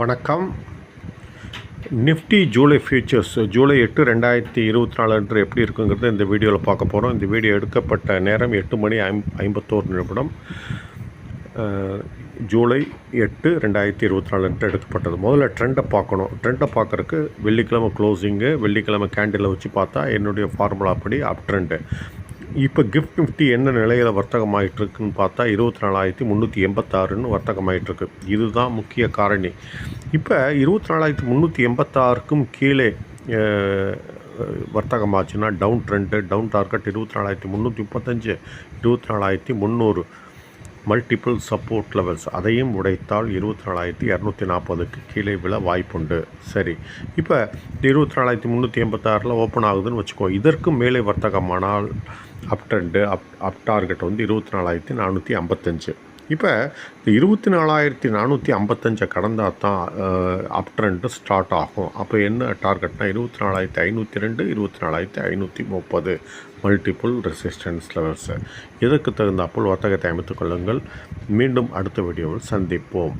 வணக்கம். Nifty July features July எட்டு ரெண்டாயிரத்தி இருபத்தி நாலு அன்று எப்படி இருக்குங்கிறத இந்த வீடியோவில் பார்க்க போகிறோம் இந்த வீடியோ எடுக்கப்பட்ட நேரம் எட்டு மணி ஐம் ஐம்பத்தோரு நிமிடம். ஜூலை எட்டு ரெண்டாயிரத்தி இருபத்தி நாலு அன்று எடுக்கப்பட்டது. முதல்ல ட்ரெண்டை பார்க்கணும். ட்ரெண்டை பார்க்குறக்கு வெள்ளிக்கிழமை க்ளோசிங்கு வெள்ளிக்கிழமை கேண்டிலை வச்சு பார்த்தா என்னுடைய ஃபார்முலா படி அப் ட்ரெண்டு இப்போ கிஃப்ட் நிஃப்டி என்ன நிலையில் வர்த்தகமாயிட்டுருக்குன்னு பார்த்தா இருபத்தி நாலாயிரத்தி முந்நூற்றி எண்பத்தாறுன்னு வர்த்தகமாயிட்டுருக்கு. இதுதான் முக்கிய காரணி. இப்போ இருபத்தி நாலாயிரத்தி முந்நூற்றி எண்பத்தாறுக்கும் கீழே வர்த்தகம் வர்த்தகமாச்சுன்னா டவுன் ட்ரெண்டு டவுன் டார்கெட் இருபத்தி நாலாயிரத்தி முந்நூற்றி முப்பத்தஞ்சு இருபத்தி நாலாயிரத்தி முந்நூறு மல்டிபிள் சப்போர்ட் லெவல்ஸ். அதையும் உடைத்தால் இருபத்தி நாலாயிரத்தி இரநூத்தி நாற்பதுக்கு கீழே விழ வாய்ப்புண்டு. சரி இப்போ இருபத்தி நாலாயிரத்தி முந்நூற்றி எண்பத்தாறில் ஓப்பன் ஆகுதுன்னு வச்சுக்கோ. இதற்கு மேலே வர்த்தகமானால் அப் ட்ரெண்டு அப் அப் டார்கெட் வந்து இருபத்தி நாலாயிரத்தி நானூற்றி ஐம்பத்தஞ்சு. இப்போ இந்த இருபத்தி நாலாயிரத்தி நானூற்றி ஐம்பத்தஞ்சை கடந்தால் தான் அப் ட்ரெண்டு ஸ்டார்ட் ஆகும். அப்போ என்ன டார்கெட்னா இருபத்தி நாலாயிரத்தி ஐநூற்றி ரெண்டு இருபத்தி நாலாயிரத்தி ஐநூற்றி முப்பது மல்டிபிள் ரெசிஸ்டன்ஸ் லெவல்ஸு இதற்கு தகுந்தாப்புல் வர்த்தகத்தை அமைத்துக் கொள்ளுங்கள். மீண்டும் அடுத்த வீடியோவில் சந்திப்போம்.